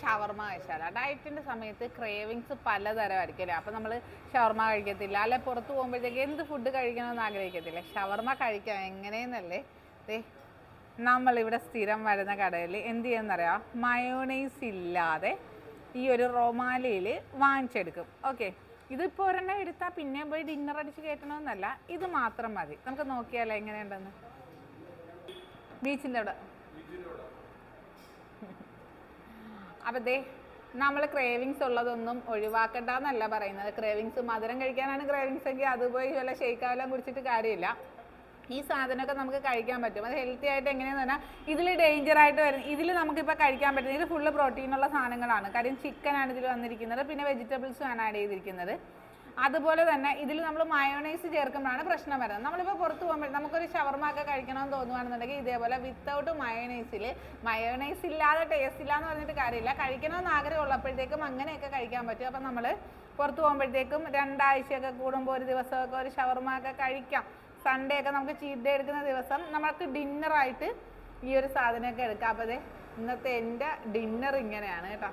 ഷവർമ കഴിച്ചാലോ. ഡയറ്റിന്റെ സമയത്ത് ക്രേവിങ്സ് പലതരമായിരിക്കും അല്ലേ അപ്പോൾ നമ്മൾ ഷവർമ കഴിക്കത്തില്ല. അല്ലെ പുറത്ത് പോകുമ്പോഴത്തേക്ക് എന്ത് ഫുഡ് കഴിക്കണമെന്ന് ആഗ്രഹിക്കത്തില്ല. ഷവർമ കഴിക്കാം എങ്ങനെയെന്നല്ലേ? ദേ നമ്മളിവിടെ സ്ഥിരം വരുന്ന കടയിൽ എന്ത് ചെയ്യുന്നറിയാം? മയോണൈസ് ഇല്ലാതെ ഈ ഒരു റൊമാലയിൽ വാങ്ങിച്ചെടുക്കും. ഓക്കെ ഇതിപ്പോൾ ഒരെണ്ണം എടുത്താൽ പിന്നെ പോയി ഡിന്നർ അടിച്ച് കയറ്റണമെന്നല്ല ഇത് മാത്രം മതി. നമുക്ക് നോക്കിയാലോ എങ്ങനെയുണ്ടെന്ന്? ബീച്ചിന്റെ അവിടെ. അപ്പം നമ്മൾ ക്രേവിങ്സ് ഉള്ളതൊന്നും ഒഴിവാക്കണ്ട എന്നല്ല പറയുന്നത്. ക്രേവിങ്സ് മധുരം കഴിക്കാനാണ് ക്രേവിങ്സ് എങ്കിൽ അതുപോലെ പോയി വല്ല ഷെയ്ക്കാവെല്ലാം കുടിച്ചിട്ട് കാര്യമില്ല. ഈ സാധനമൊക്കെ നമുക്ക് കഴിക്കാൻ പറ്റും. അത് ഹെൽത്തി ആയിട്ട് എങ്ങനെയാന്ന് പറഞ്ഞാൽ ഇതിൽ ഡേഞ്ചർ ആയിട്ട് വരും ഇതിൽ നമുക്കിപ്പോൾ കഴിക്കാൻ പറ്റും ഇത് ഫുള്ള് പ്രോട്ടീനുള്ള സാധനങ്ങളാണ്. കാര്യം ചിക്കനാണ് ഇതിൽ വന്നിരിക്കുന്നത്. പിന്നെ വെജിറ്റബിൾസും ആണ് ആഡ് ചെയ്തിരിക്കുന്നത്. അതുപോലെ തന്നെ ഇതിൽ നമ്മൾ മയോണൈസ് ചേർക്കുമ്പോഴാണ് പ്രശ്നം വരുന്നത്. നമ്മളിപ്പോൾ പുറത്ത് പോകുമ്പോൾ നമുക്കൊരു ഷവർമ ഒക്കെ കഴിക്കണമെന്ന് തോന്നുവാണെന്നുണ്ടെങ്കിൽ ഇതേപോലെ വിത്തൗട്ട് മയോണൈസിൽ മയോണൈസ് ഇല്ലാതെ ടേസ്റ്റ് ഇല്ല എന്ന് പറഞ്ഞിട്ട് കാര്യമില്ല. കഴിക്കണമെന്ന് ആഗ്രഹം ഉള്ളപ്പോഴത്തേക്കും അങ്ങനെയൊക്കെ കഴിക്കാൻ പറ്റും. അപ്പം നമ്മൾ പുറത്ത് പോകുമ്പോഴത്തേക്കും രണ്ടാഴ്ചയൊക്കെ കൂടുമ്പോൾ ഒരു ദിവസമൊക്കെ ഒരു ഷവർമ ഒക്കെ കഴിക്കാം. സൺഡേ ഒക്കെ നമുക്ക് ചീറ്റ് ഡേ എടുക്കുന്ന ദിവസം നമുക്ക് ഡിന്നറായിട്ട് ഈ ഒരു സാധനമൊക്കെ എടുക്കാം. അപ്പോൾ ദേ ഇന്നത്തെ എന്റെ ഡിന്നർ ഇങ്ങനെയാണ് കേട്ടോ.